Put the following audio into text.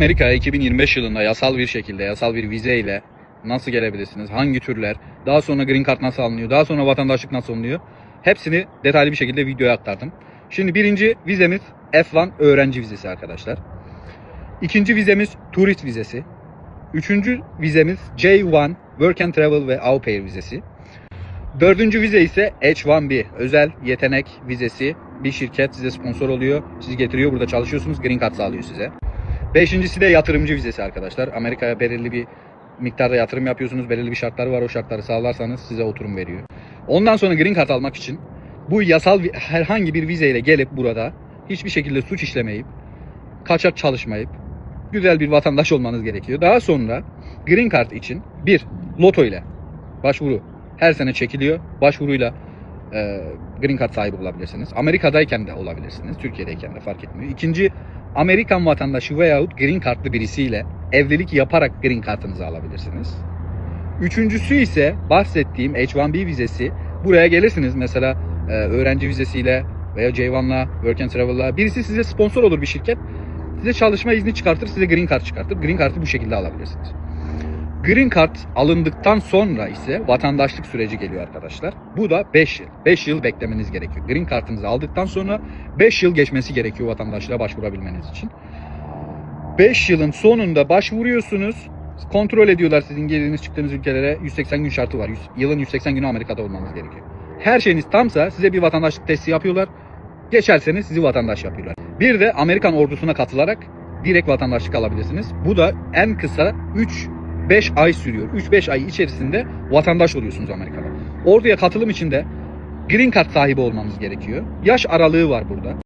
Amerika'ya 2025 yılında yasal bir şekilde, yasal bir vizeyle nasıl gelebilirsiniz? Hangi türler? Daha sonra green card nasıl alınıyor? Daha sonra vatandaşlık nasıl alınıyor? Hepsini detaylı bir şekilde videoya aktardım. Şimdi birinci vizemiz F1 öğrenci vizesi arkadaşlar. İkinci vizemiz turist vizesi. Üçüncü vizemiz J1 Work and Travel ve Au Pair vizesi. Dördüncü vize ise H1B özel yetenek vizesi. Bir şirket size sponsor oluyor. Sizi getiriyor burada çalışıyorsunuz. Green Card sağlıyor size. Beşincisi de yatırımcı vizesi arkadaşlar. Amerika'ya belirli bir miktarda yatırım yapıyorsunuz. Belirli bir şartları var. O şartları sağlarsanız size oturum veriyor. Ondan sonra Green Card almak için bu yasal herhangi bir vizeyle gelip burada hiçbir şekilde suç işlemeyip kaçak çalışmayıp güzel bir vatandaş olmanız gerekiyor. Daha sonra Green Card için bir loto ile başvuru her sene çekiliyor. Başvuruyla e, Green Card sahibi olabilirsiniz. Amerika'dayken de olabilirsiniz. Türkiye'deyken de fark etmiyor. İkinci Amerikan vatandaşı veyahut Green Card'lı birisiyle evlilik yaparak Green Card'ınızı alabilirsiniz. Üçüncüsü ise bahsettiğim H1B vizesi. Buraya gelirsiniz mesela e, öğrenci vizesiyle veya J1'la, Work and Travel'la. Birisi size sponsor olur bir şirket. Size çalışma izni çıkartır, size Green Card çıkartır. Green Card'ı bu şekilde alabilirsiniz. Green Card alındıktan sonra ise vatandaşlık süreci geliyor arkadaşlar. Bu da 5 yıl. 5 yıl beklemeniz gerekiyor. Green Card'ınızı aldıktan sonra 5 yıl geçmesi gerekiyor vatandaşlığa başvurabilmeniz için. 5 yılın sonunda başvuruyorsunuz. Kontrol ediyorlar sizin girdiğiniz çıktığınız ülkelere 180 gün şartı var. Yılın 180 günü Amerika'da olmanız gerekiyor. Her şeyiniz tamsa size bir vatandaşlık testi yapıyorlar. Geçerseniz sizi vatandaş yapıyorlar. Bir de Amerikan ordusuna katılarak direkt vatandaşlık alabilirsiniz. Bu da en kısa 3-5 ay sürüyor. 3-5 ay içerisinde vatandaş oluyorsunuz Amerika'da. Orduya katılım için de Green Card sahibi olmanız gerekiyor. Yaş aralığı var burada.